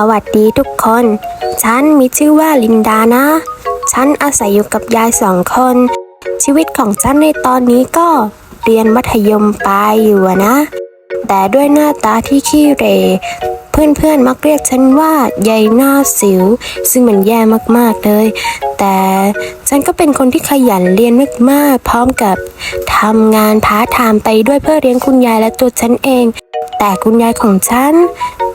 สวัสดีทุกคน ฉันมีชื่อว่าลินดานะ ฉันอาศัยอยู่กับยายสองคน ชีวิตของฉันในตอนนี้ก็เรียนมัธยมปลายอยู่นะ แต่ด้วยหน้าตาที่ขี้เหรเพื่อนๆมักเรียกฉันว่ายายหน้าสิว ซึ่งมันแย่มากๆเลย แต่ฉันก็เป็นคนที่ขยันเรียนมากๆพร้อมกับทำงานพาร์ทไทม์ไปด้วยเพื่อเลี้ยงคุณยายและตัวฉันเอง แต่คุณยายของฉัน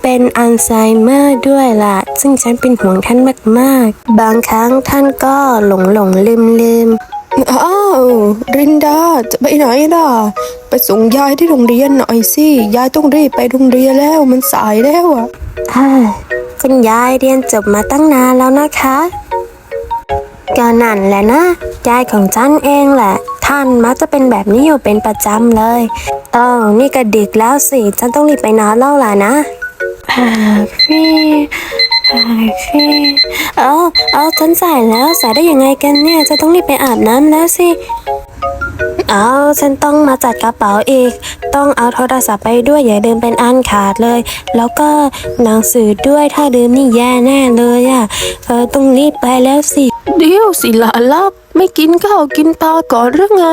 เป็นอัลไซเมอร์ด้วยล่ะ ซึ่งฉันเป็นห่วงท่านมาก ๆ บางครั้งท่านก็หลงหลงลืมลืมๆอ้าวรินดาจะไปไหนล่ะ ไปส่งยายที่โรงเรียนหน่อยสิ ยายต้องรีบไปโรงเรียนแล้วมันสายแล้วอะอ่าคุณยายเรียนจบมาตั้งนานแล้วนะคะก็นั่นแหละนะ ยายของฉันเองแหละ ท่านมักจะเป็นแบบนี้อยู่เป็นประจำเลย เออนี่ก็ดึกแล้วสิ ฉันต้องรีบไปนอนแล้วล่ะนะอ่าพี่อ่าพี่เออเออฉันสายแล้วสายได้ยังไงกันเนี่ยจะต้องรีบไปอาบน้ำแล้วสิเอาฉันต้องมาจัดกระเป๋าอีก ต้องเอาโทรศัพท์ไปด้วยอย่าลืมเป็นอันขาดเลย แล้วก็หนังสือด้วยถ้าลืมนี่แย่แน่เลยอะ่ะเออต้องรีบไปแล้วสิ เดี๋ยวสิหลานลับ ไม่กินข้าวกินปลาก่อนหรือไง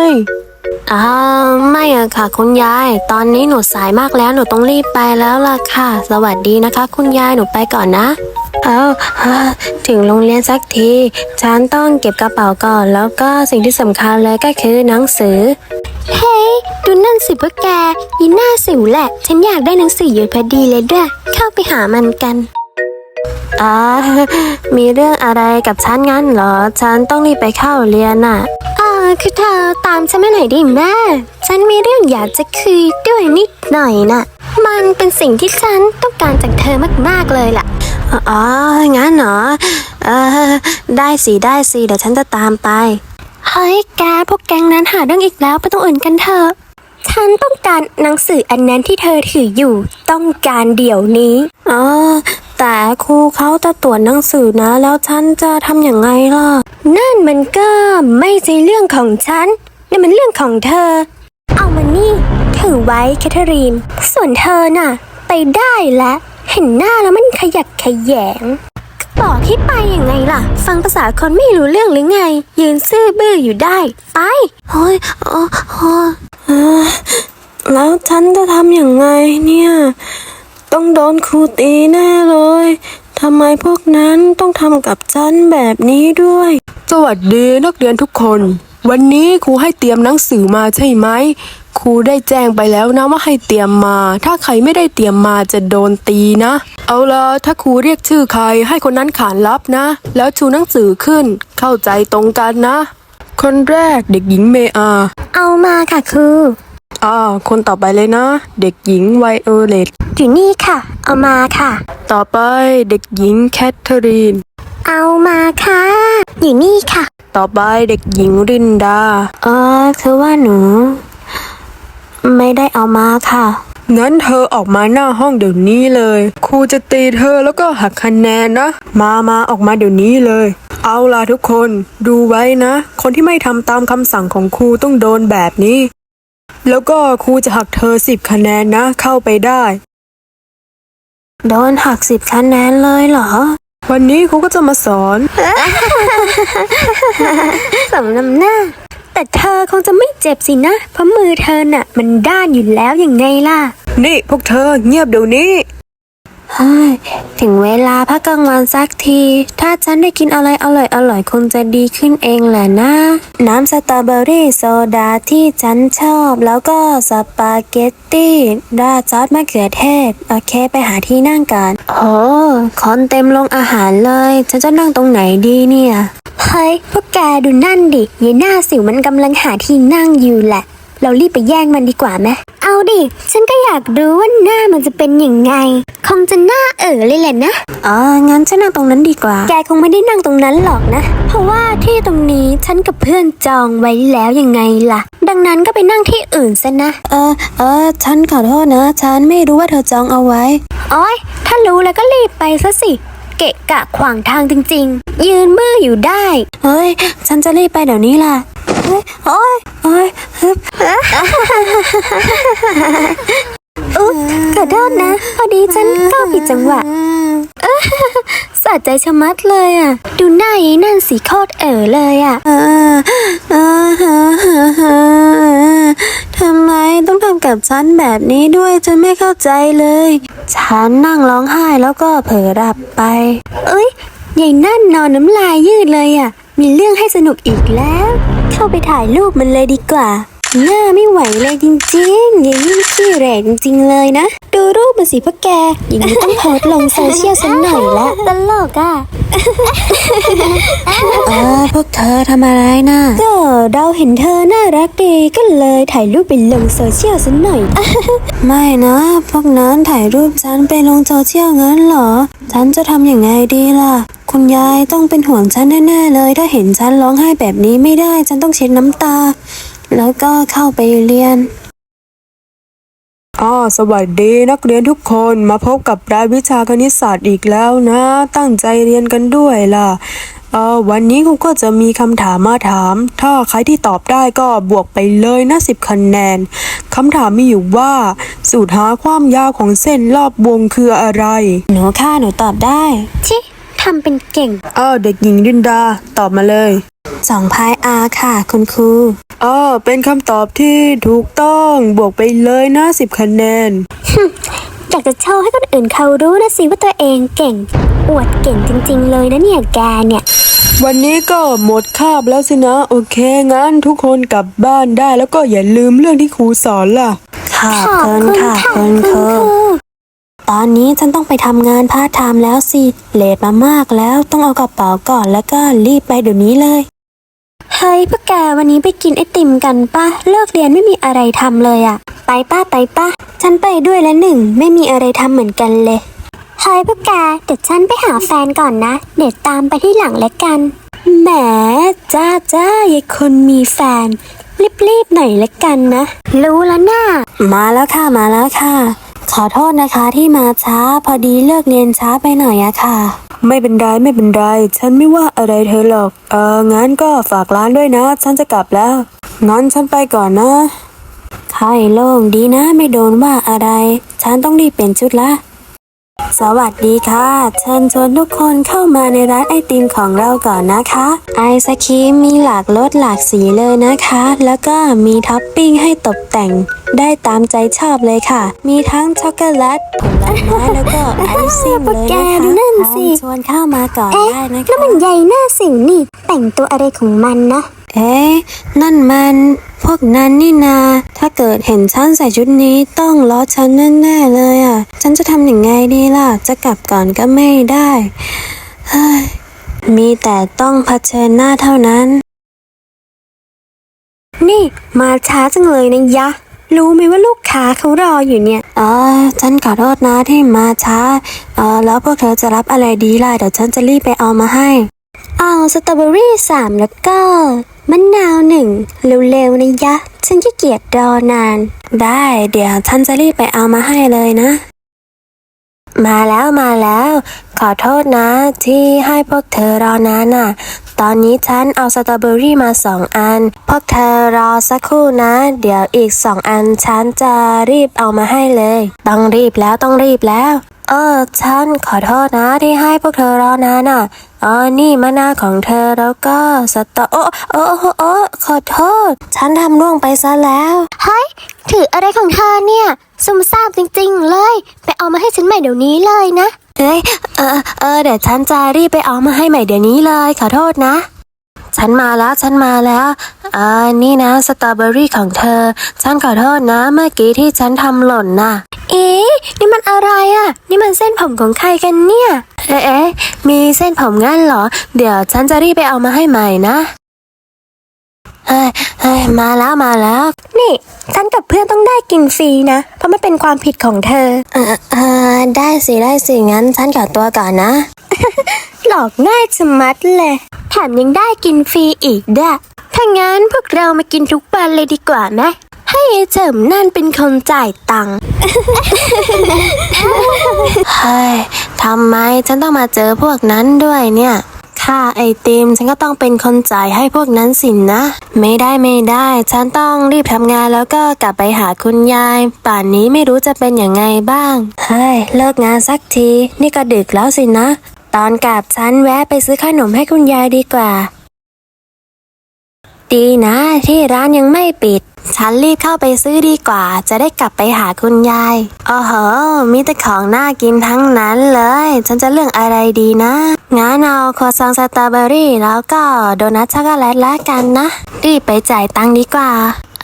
อ้าวไม่อะค่ะ คุณยาย ตอนนี้หนูสายมากแล้วหนูต้องรีบไปแล้วล่ะค่ะ สวัสดีนะคะ คุณยายหนูไปก่อนนะ เอาอ่าถึงโรงเรียนสักที ฉันต้องเก็บกระเป๋าก่อน แล้วก็สิ่งที่สำคัญเลยก็คือหนังสือ เฮ้ยดูนั่นสิพวกแกยีหน้าสิวแหละ ฉันอยากได้หนังสืออยู่พอดีเลยด้วย เข้าไปหามันกัน อ่ามีเรื่องอะไรกับฉันงั้นเหรอ ฉันต้องรีบไปเข้าเรียนน่ะ อคือเธอตามฉันมาหน่อยดิแม่ ฉันมีเรื่องอยากจะคุยด้วยนิดหน่อยน่ะ มันเป็นสิ่งที่ฉันต้องการจากเธอมากๆเลยล่ะ อ๋อ งั้นเหรอ เออ ได้สิ ได้สิ เดี๋ยวฉันจะตามไป เฮ้ย แก พวกแกงนั้นหาเรื่องอีกแล้วไปตรงอื่นกันเถอะ ฉันต้องการหนังสืออันนั้นที่เธอถืออยู่ ต้องการเดี๋ยวนี้ อ๋อ แต่ครูเขาจะตรวจหนังสือนะ แล้วฉันจะทำอย่างไงล่ะ นั่นมันก็ไม่ใช่เรื่องของฉันนั่นมันเรื่องของเธอ เอามานี่ ถือไว้แคทเธอรีน ส่วนเธอน่ะ ไปได้แล้วเห็นหน้าแล้วมันขยักขยแยงก็บอกให้ไปยังไงล่ะ ฟังภาษาคนไม่รู้เรื่องหรือไง ยืนซื่อบื้ออยู่ได้ ไปโอ้ยโอ้โอ้เอ้อแล้วฉันจะทำอย่างไงเนี่ย ต้องโดนครูตีแน่เลยทำไมพวกนั้นต้องทำกับฉันแบบนี้ด้วย สวัสดีนักเรียนทุกคน วันนี้ครูให้เตรียมหนังสือมาใช่ไหมครูได้แจ้งไปแล้วนะว่าให้เตรียมมา ถ้าใครไม่ได้เตรียมมาจะโดนตีนะ เอาละถ้าครูเรียกชื่อใครให้คนนั้นขานรับนะ แล้วชูหนังสือขึ้น เข้าใจตรงกันนะ คนแรกเด็กหญิงเมอา เอามาค่ะครู อ่าคนต่อไปเลยนะ เด็กหญิงไวโอเลตอยู่นี่ค่ะ เอามาค่ะ ต่อไปเด็กหญิงแคทเธอรีน เอามาค่ะ อยู่นี่ค่ะ ต่อไปเด็กหญิงรินดา เออคือว่าหนู ไม่ได้เอามาค่ะ งั้นเธอออกมาหน้าห้องเดี๋ยวนี้เลย ครูจะตีเธอแล้วก็หักคะแนนนะ มามาออกมาเดี๋ยวนี้เลย เอาล่ะทุกคน ดูไว้นะ คนที่ไม่ทำตามคำสั่งของครูต้องโดนแบบนี้ แล้วก็ครูจะหักเธอสิบคะแนนนะ เข้าไปได้ โดนหักสิบคะแนนเลยเหรอ วันนี้ครูก็จะมาสอนสมน้ำหน้า แต่เธอคงจะไม่เจ็บสินะ เพราะมือเธอน่ะ มันด้านอยู่แล้วอย่างไงล่ะ นี่พวกเธอเงียบเดี๋ยวนี้เฮ้ยถึงเวลาพักกลางวันสักที ถ้าฉันได้กินอะไรอร่อยอร่อยคงจะดีขึ้นเองแหละนะ น้ำสตรอเบอรี่โซดาที่ฉันชอบ แล้วก็สปาเกตตี้ราดซอสมะเขือเทศ โอเคไปหาที่นั่งกันโอ้คนเต็มโรงอาหารเลย ฉันจะนั่งตรงไหนดีเนี่ย เฮ้ย พวกแกดูนั่นดิยายหน้าสิวมันกำลังหาที่นั่งอยู่แหละ เรารีบไปแย่งมันดีกว่าไหมเอาดิ ฉันก็อยากรู้ว่าหน้ามันจะเป็นยังไง คงจะหน้าเอ๋อเลยแหละนะ อ๋อ งั้นฉันนั่งตรงนั้นดีกว่า แกคงไม่ได้นั่งตรงนั้นหรอกนะ เพราะว่าที่ตรงนี้ฉันกับเพื่อนจองไว้แล้วยังไงล่ะ ดังนั้นก็ไปนั่งที่อื่นซะนะ เออ เออ ฉันขอโทษนะ ฉันไม่รู้ว่าเธอจองเอาไว้ โอ้ยถ้ารู้แล้วก็รีบไปซะสิ เกะกะขวางทางจริง ๆ ยืนมืออยู่ได้ เฮ้ย ฉันจะรีบไปเดี๋ยวนี้ล่ะเฮ้ย โอ้ยโอ้ยฮึบอุ๊บขอโทษนะ พอดีฉันก็ผิดจังหวะสะใจชะมัดเลยอะ ดูหน้าไอ้นั่นสีโคตรเอ๋อเลยอะทำไมต้องทำกับฉันแบบนี้ด้วยฉันไม่เข้าใจเลย ฉันนั่งร้องไห้แล้วก็เผลอหลับไป เอ้ยยายนั่นนอนน้ำลายยืดเลยอะ มีเรื่องให้สนุกอีกแล้ว เข้าไปถ่ายรูปมันเลยดีกว่าหน้าไม่ไหวเลยจริงๆอย่างนี้มันขี้เหร่จริงๆเลยนะ ดูรูปมาสิพวกแก อย่างนี้ต้องโพสต์ลงโซเชียลสักหน่อยละตลกอะเออพวกเธอทำอะไรนะก็เราเห็นเธอน่ารักดีก็เลยถ่ายรูปไปลงโซเชียลสักหน่อย ไม่นะ พวกนั้นถ่ายรูปฉันไปลงโซเชียลงั้นเหรอ ฉันจะทำยังไงดีล่ะ คุณยายต้องเป็นห่วงฉันแน่ๆเลย ถ้าเห็นฉันร้องไห้แบบนี้ไม่ได้ ฉันต้องเช็ดน้ำตา แล้วก็เข้าไปเรียนอ๋อสวัสดีนักเรียนทุกคนมาพบกับรายวิชาคณิตศาสตร์อีกแล้วนะ ตั้งใจเรียนกันด้วยล่ะเออวันนี้ครูก็จะมีคำถามมาถาม ถ้าใครที่ตอบได้ก็บวกไปเลยนะสิบคะแนนคำถามมีอยู่ว่า สูตรหาความยาวของเส้นรอบวงคืออะไร หนูค่ะหนูตอบได้ชิ ทำเป็นเก่ง อ้าวเด็กหญิงดินดา ตอบมาเลยสองพายอาค่ะ คุณครู อ้อเป็นคำตอบที่ถูกต้องบวกไปเลยนะสิบคะแนน อยากจะโชว์ให้คนอื่นเขารู้นะสิว่าตัวเองเก่ง อวดเก่งจริง ๆ เลยนะเนี่ยแกเนี่ย วันนี้ก็หมดคาบแล้วสินะ โอเค งั้นทุกคนกลับบ้านได้แล้วก็อย่าลืมเรื่องที่ครูสอนล่ะ ขอบคุณค่ะ คุณครู ตอนนี้ฉันต้องไปทำงานพาร์ทไทม์แล้วสิเลทมามากแล้วต้องเอากระเป๋าก่อนแล้วก็รีบไปเดี๋ยวนี้เลย เฮ้ยพวกแกวันนี้ไปกินไอติมกันปะเลิกเรียนไม่มีอะไรทำเลยอะไปป้าไปป้าฉันไปด้วยแล้วหนึ่งไม่มีอะไรทำเหมือนกันเลยเฮ้ยพวกแกเดี๋ยวฉันไปหาแฟนก่อนนะ เดี๋ยวตามไปที่หลังแล้วกันแหมจ้าจ้ายายคนมีแฟนรีบๆหน่อยละกันนะ รู้แล้วนะ่ามาแล้วค่ะมาแล้วค่ะ ขอโทษนะคะที่มาช้าพอดีเลิกเรียนช้าไปหน่อยอะค่ะ ไม่เป็นไรไม่เป็นไร ฉันไม่ว่าอะไรเธอหรอก เอองั้นก็ฝากร้านด้วยนะ ฉันจะกลับแล้ว งั้นฉันไปก่อนนะค่อยโล่งดีนะไม่โดนว่าอะไร ฉันต้องรีบเปลี่ยนชุดละ สวัสดีค่ะ เชิญชวนทุกคนเข้ามาในร้านไอติมของเราก่อนนะคะ ไอศครีมมีหลากรสหลากสีเลยนะคะ แล้วก็มีท็อปปิ้งให้ตกแต่ง ได้ตามใจชอบเลยค่ะ มีทั้งช็อกโกแลตผลไม้แล้วก็ไอซิ่งเลยนะคะนั่นสิชวนเข้ามาก่อนได้นะคะแล้วมันใหญ่หน้าสิวนี่ แต่งตัวอะไรของมันนะเอ๊ะนั่นมันพวกนั้นนี่นา ถ้าเกิดเห็นฉันใส่ชุดนี้ต้องล้อฉันแน่ๆเลยอะ ฉันจะทำยังไงดีล่ะ จะกลับก่อนก็ไม่ได้เฮ้ยมีแต่ต้องเผชิญหน้าเท่านั้น นี่มาช้าจังเลยนะยะ รู้ไหมว่าลูกค้าเขารออยู่เนี่ย เออฉันขอโทษนะที่มาช้า เออแล้วพวกเธอจะรับอะไรดีล่ะ เดี๋ยวฉันจะรีบไปเอามาให้ เอาสตรอเบอรี่สามแล้วก็มะนาวหนึ่งเร็วๆนะยะ ฉันขี้เกียจรอนาน ได้เดี๋ยวฉันจะรีบไปเอามาให้เลยนะ มาแล้วมาแล้ว ขอโทษนะ ที่ให้พวกเธอรอนานน่ะ ตอนนี้ฉันเอาสตรอเบอรี่มาสองอัน พวกเธอรอสักครู่นะ เดี๋ยวอีกสองอันฉันจะรีบเอามาให้เลย ต้องรีบแล้วต้องรีบแล้ว เออฉันขอโทษนะที่ให้พวกเธอรอนานน่ะอ๋อนี่มะนาวของเธอแล้วก็สตอโอ้โอ้โอ้โอ้ขอโทษ ฉันทำร่วงไปซะแล้วเฮ้ยถืออะไรของเธอเนี่ยซุ่มซ่ามจริงๆเลย ไปเอามาให้ฉันใหม่เดี๋ยวนี้เลยนะเฮ้ยเออเออเดี๋ยวฉันจะรีบไปเอามาให้ใหม่เดี๋ยวนี้เลย ขอโทษนะ ฉันมาแล้วฉันมาแล้วอ่านี่นะสตรอเบอรี่ของเธอ ฉันขอโทษนะ เมื่อกี้ที่ฉันทำหล่นน่ะ เอ๊ะนี่มันอะไรอะ่ะ นี่มันเส้นผมของใครกันเนี่ยเอ๊ะเอ๊ะมีเส้นผมงั้นเหรอ เดี๋ยวฉันจะรีบไปเอามาให้ใหม่นะเฮ้ยเฮ้ยมาแล้วมาแล้ว นี่ ฉันกับเพื่อนต้องได้กินฟรีนะ เพราะมันเป็นความผิดของเธอ เออเออได้สิได้สิงั้นฉันขอตัวก่อนนะ หลอกง่ายชะมัดเลย แถมยังได้กินฟรีอีกด้วยถ้างั้นพวกเรามากินทุกวันเลยดีกว่าไหม ให้ไอ้เจิมนั่นเป็นคนจ่ายตังค์ เฮ้ยทำไมฉันต้องมาเจอพวกนั้นด้วยเนี่ย ค่าไอติมฉันก็ต้องเป็นคนจ่ายให้พวกนั้นสินนะ ไม่ได้ไม่ได้ ฉันต้องรีบทำงานแล้วก็กลับไปหาคุณยาย ป่านนี้ไม่รู้จะเป็นอย่างไงบ้าง เฮ้ย เลิกงานสักที นี่ก็ดึกแล้วสินะ ตอนกลับฉันแวะไปซื้อขนมให้คุณยายดีกว่า ดีนะ ที่ร้านยังไม่ปิด ฉันรีบเข้าไปซื้อดีกว่า จะได้กลับไปหาคุณยายโอ้โห มีแต่ของน่ากินทั้งนั้นเลย ฉันจะเลือกอะไรดีนะ งั้นเอาครัวซองสตรอเบอรี่ แล้วก็โดนัทช็อกโกแลตละกันนะ รีบไปจ่ายตังค์ดีกว่า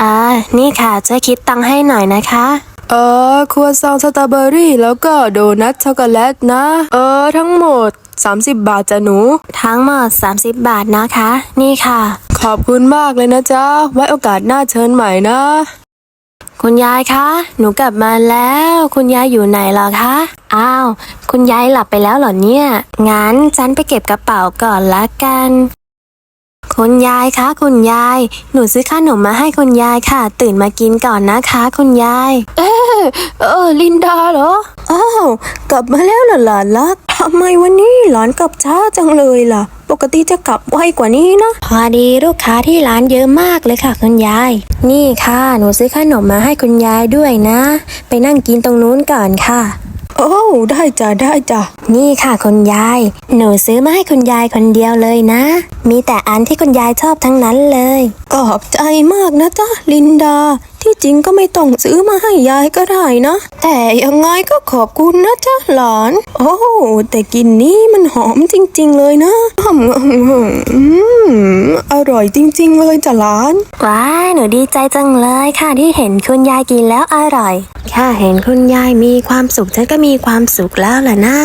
อ่านี่ค่ะช่วยคิดตังค์ให้หน่อยนะคะเออครัวซองสตรอเบอรี่ แล้วก็โดนัทช็อกโกแลตนะ เออ ทั้งหมด 30 บาทจ้ะหนู ทั้งหมด 30 บาทนะคะ นี่ค่ะ ขอบคุณมากเลยนะจ๊ะ ไว้โอกาสหน้าเชิญใหม่นะ คุณยายคะ หนูกลับมาแล้ว คุณยายอยู่ไหนเหรอคะ อ้าว คุณยายหลับไปแล้วเหรอเนี่ย งั้นฉันไปเก็บกระเป๋าก่อนละกัน คุณยายคะคุณยาย หนูซื้อขนมมาให้คุณยายค่ะ ตื่นมากินก่อนนะคะคุณยายเออลินดาเหรออ้าวกลับมาแล้วเหรอหลานรักทำไมวันนี้หลานกลับช้าจังเลยล่ะ ปกติจะกลับไวกว่านี้นะพอดีลูกค้าที่ร้านเยอะมากเลยค่ะคุณยาย นี่ค่ะ หนูซื้อขนมมาให้คุณยายด้วยนะ ไปนั่งกินตรงนู้นก่อนค่ะ โอ้วได้จ้ะได้จ้ะนี่ค่ะคุณยาย หนูซื้อมาให้คุณยายคนเดียวเลยนะ มีแต่อันที่คุณยายชอบทั้งนั้นเลยขอบใจมากนะจ๊ะลินดา ที่จริงก็ไม่ต้องซื้อมาให้ยายก็ได้นะ แต่ยังไงก็ขอบคุณนะจ๊ะหลาน โอ้แต่กลินนี้มันหอมจริง ๆ เลยนะอืมอืมอร่อยจริง ๆ เลยจ้ะหลานว้ายหนูดีใจจังเลยค่ะที่เห็นคุณยายกินแล้วอร่อยแค่เห็นคุณยายมีความสุขฉันก็มีความสุขแล้วล่ะนะ